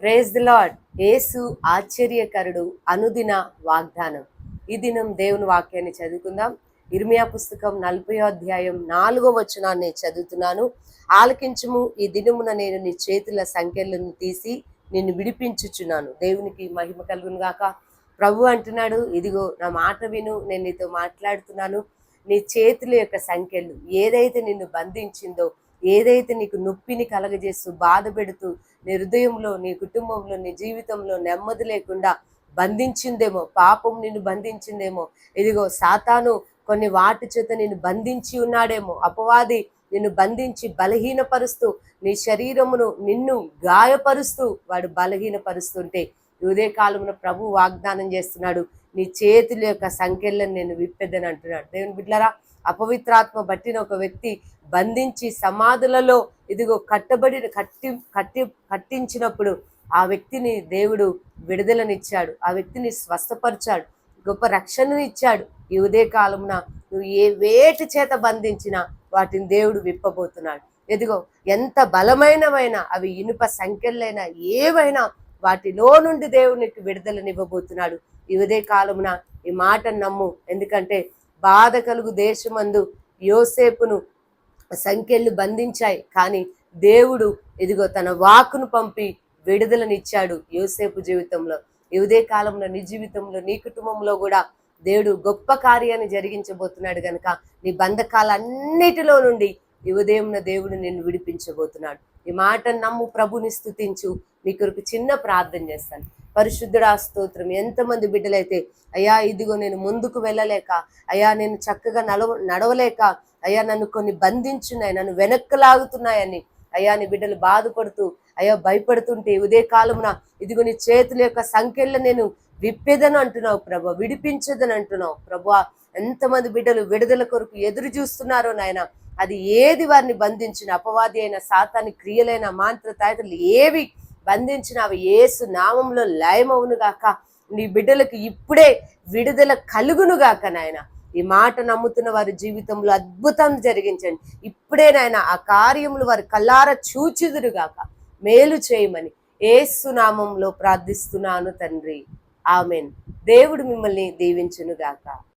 Praise the lord యేసు ఆశ్చర్యకరుడు అనుదిన వాగ్దానం. ఈ దినం దేవుని వాక్యాన్ని చదువుకుందాం. ఇర్మియా పుస్తకం నలభై అధ్యాయం నాలుగో వచనాన్ని చదువుతున్నాను. ఆలకించము ఈ దినమున నేను నీ చేతుల సంఖ్యలను తీసి నిన్ను విడిపించుచున్నాను. దేవునికి మహిమ కలుగును గాక. ప్రభు అంటున్నాడు ఇదిగో నా మాట విను నేను నీతో మాట్లాడుతున్నాను. నీ చేతుల యొక్క సంఖ్యలు ఏదైతే నిన్ను బంధించిందో ఏదైతే నీకు నొప్పిని కలగజేస్తూ బాధ పెడుతూ నీ హృదయంలో నీ కుటుంబంలో నీ జీవితంలో నెమ్మది లేకుండా బంధించిందేమో పాపం నిన్ను బంధించిందేమో ఇదిగో సాతాను కొన్ని వాటి చేత నిన్ను బంధించి ఉన్నాడేమో అపవాది నిన్ను బంధించి బలహీనపరుస్తూ నీ శరీరమును నిన్ను గాయపరుస్తూ వాడు బలహీనపరుస్తుంటే ఉదయ కాలమున ప్రభు వాగ్దానం చేస్తున్నాడు నీ చేతుల యొక్క సంఖ్యలను నేను విప్పెద్దని అంటున్నాడు. దేవుని బిడ్లరా అపవిత్రాత్మ బట్టిన ఒక వ్యక్తి బంధించి సమాధులలో ఇదిగో కట్టబడి కట్టి కట్టి కట్టించినప్పుడు ఆ వ్యక్తిని దేవుడు విడుదలనిచ్చాడు. ఆ వ్యక్తిని స్వస్థపరిచాడు. గొప్ప రక్షణను ఇచ్చాడు. ఈ ఉదయ కాలమున నువ్వు ఏ వేటి చేత బంధించినా వాటిని దేవుడు విప్పబోతున్నాడు. ఎదిగో ఎంత బలమైనవైనా అవి ఇనుప సంఖ్యలైనా ఏవైనా వాటిలో నుండి దేవునికి విడుదలనివ్వబోతున్నాడు. ఈ ఉదయ కాలమున ఈ మాట నమ్ము. ఎందుకంటే బాధ కలుగు దేశమందు యోసేపును సంఖ్యలు బంధించాయి. కానీ దేవుడు ఇదిగో తన వాకును పంపి విడుదలనిచ్చాడు యోసేపు జీవితంలో. ఇవదే కాలంలో నీ జీవితంలో నీ కుటుంబంలో కూడా దేవుడు గొప్ప కార్యాన్ని జరిగించబోతున్నాడు కనుక నీ బంధకాలన్నిటిలో నుండి ఈ ఉదయంన దేవుడు నిన్ను విడిపించబోతున్నాడు. ఈ మాట నమ్ము ప్రభుని స్థుతించు మీ కొరకు చిన్న ప్రార్థన చేస్తాను. పరిశుద్ధుడా స్తోత్రం. ఎంతమంది బిడ్డలైతే అయ్యా ఇదిగో నేను ముందుకు వెళ్ళలేక అయ్యా నేను చక్కగా నడవ నడవలేక అయ్యా నన్ను కొన్ని బంధించున్నాయి నన్ను వెనక్కి లాగుతున్నాయని అయ్యా నీ బిడ్డలు బాధపడుతూ అయ్యా భయపడుతుంటే ఉదయ కాలమున ఇదిగో నీ చేతుల యొక్క సంఖ్యలో నేను విప్పేదని అంటున్నావు ప్రభా విడిపించదని అంటున్నావు ప్రభా. ఎంతమంది బిడ్డలు విడుదల కొరకు ఎదురు చూస్తున్నారో నాయన అది ఏది వారిని బంధించిన అపవాది అయిన సాతాని క్రియలైన మాంత్ర తాయతలు ఏవి బంధించిన అవి ఏసు నామంలో లయమవును గాక. నీ బిడ్డలకు ఇప్పుడే విడుదల కలుగును గాక నాయన. ఈ మాట నమ్ముతున్న వారి జీవితంలో అద్భుతం జరిగించండి. ఇప్పుడే నాయన ఆ కార్యములు వారి కల్లార చూచుదురు గాక. మేలు చేయమని ఏసు నామంలో ప్రార్థిస్తున్నాను తండ్రి. ఆమెన్. దేవుడు మిమ్మల్ని దీవించునుగాక